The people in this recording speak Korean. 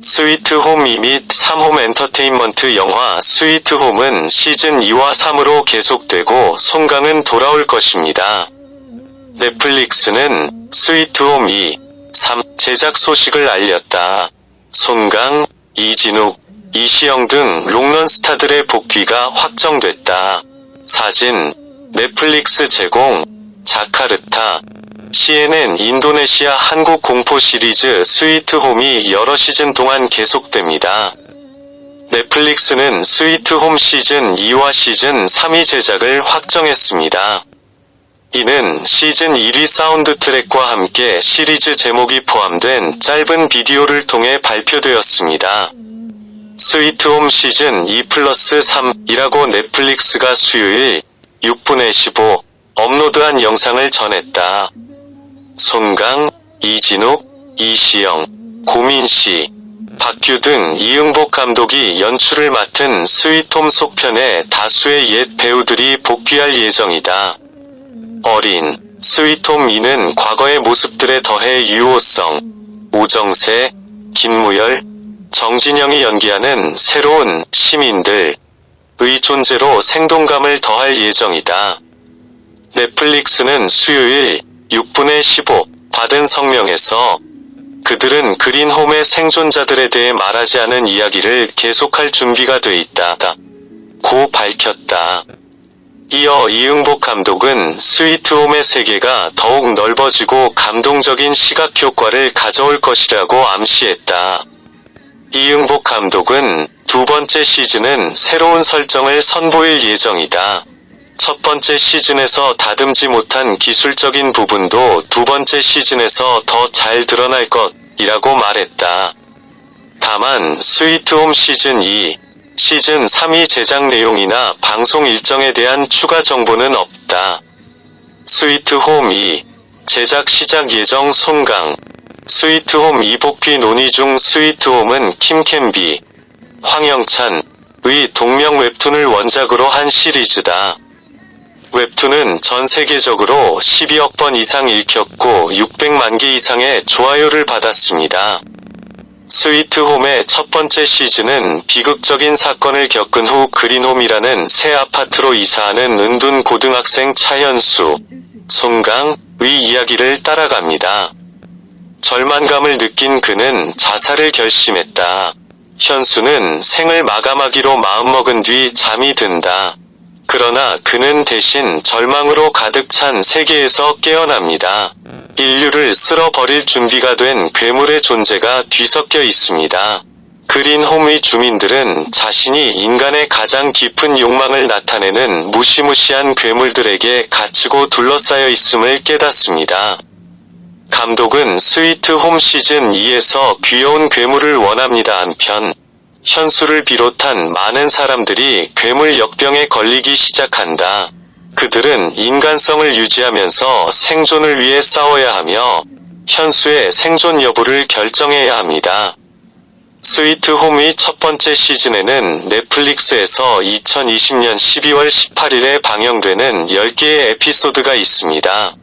스위트홈 2및 3홈 엔터테인먼트 영화 스위트홈은 시즌 2와 3으로 계속되고 송강은 돌아올 것입니다. 넷플릭스는 스위트홈 2, 3 제작 소식을 알렸다. 손강, 이진욱, 이시영 등 롱런 스타들의 복귀가 확정됐다. 사진, 넷플릭스 제공, 자카르타, CNN 인도네시아 한국 공포 시리즈 스위트홈이 여러 시즌 동안 계속됩니다. 넷플릭스는 스위트홈 시즌 2와 시즌 3위 제작을 확정했습니다. 이는 시즌 1위 사운드 트랙과 함께 시리즈 제목이 포함된 짧은 비디오를 통해 발표되었습니다. 스위트홈 시즌 2 플러스 3이라고 넷플릭스가 수요일 6분의 15 업로드한 영상을 전했다. 손강, 이진욱, 이시영, 고민씨, 박규 등 이응복 감독이 연출을 맡은 스위트홈 속편에 다수의 옛 배우들이 복귀할 예정이다. 어린 스위트홈 2는 과거의 모습들에 더해 유호성, 오정세, 김무열, 정진영이 연기하는 새로운 시민들의 존재로 생동감을 더할 예정이다. 넷플릭스는 수요일 6분의 15 받은 성명에서 그들은 그린홈의 생존자들에 대해 말하지 않은 이야기를 계속할 준비가 돼 있다. 고 밝혔다. 이어 이응복 감독은 스위트홈의 세계가 더욱 넓어지고 감동적인 시각 효과를 가져올 것이라고 암시했다. 이응복 감독은 두 번째 시즌은 새로운 설정을 선보일 예정이다. 첫 번째 시즌에서 다듬지 못한 기술적인 부분도 두 번째 시즌에서 더 잘 드러날 것이라고 말했다. 다만 스위트홈 시즌 2, 시즌 3위 제작 내용이나 방송 일정에 대한 추가 정보는 없다. 스위트홈 2, 제작 시작 예정 송강, 스위트홈 2 복귀 논의 중 스위트홈은 킴캔비, 황영찬 의 동명 웹툰을 원작으로 한 시리즈다. 웹툰은 전 세계적으로 12억 번 이상 읽혔고 600만 개 이상의 좋아요를 받았습니다. 스위트홈의 첫 번째 시즌은 비극적인 사건을 겪은 후 그린홈이라는 새 아파트로 이사하는 은둔 고등학생 차현수, 송강의 이야기를 따라갑니다. 절만감을 느낀 그는 자살을 결심했다. 현수는 생을 마감하기로 마음먹은 뒤 잠이 든다. 그러나 그는 대신 절망으로 가득 찬 세계에서 깨어납니다. 인류를 쓸어버릴 준비가 된 괴물의 존재가 뒤섞여 있습니다. 그린홈의 주민들은 자신이 인간의 가장 깊은 욕망을 나타내는 무시무시한 괴물들에게 갇히고 둘러싸여 있음을 깨닫습니다. 감독은 스위트 홈 시즌 2에서 귀여운 괴물을 원합니다 한편 현수를 비롯한 많은 사람들이 괴물 역병에 걸리기 시작한다. 그들은 인간성을 유지하면서 생존을 위해 싸워야 하며 현수의 생존 여부를 결정해야 합니다. 스위트 홈의 첫 번째 시즌에는 넷플릭스에서 2020년 12월 18일에 방영되는 10개의 에피소드가 있습니다.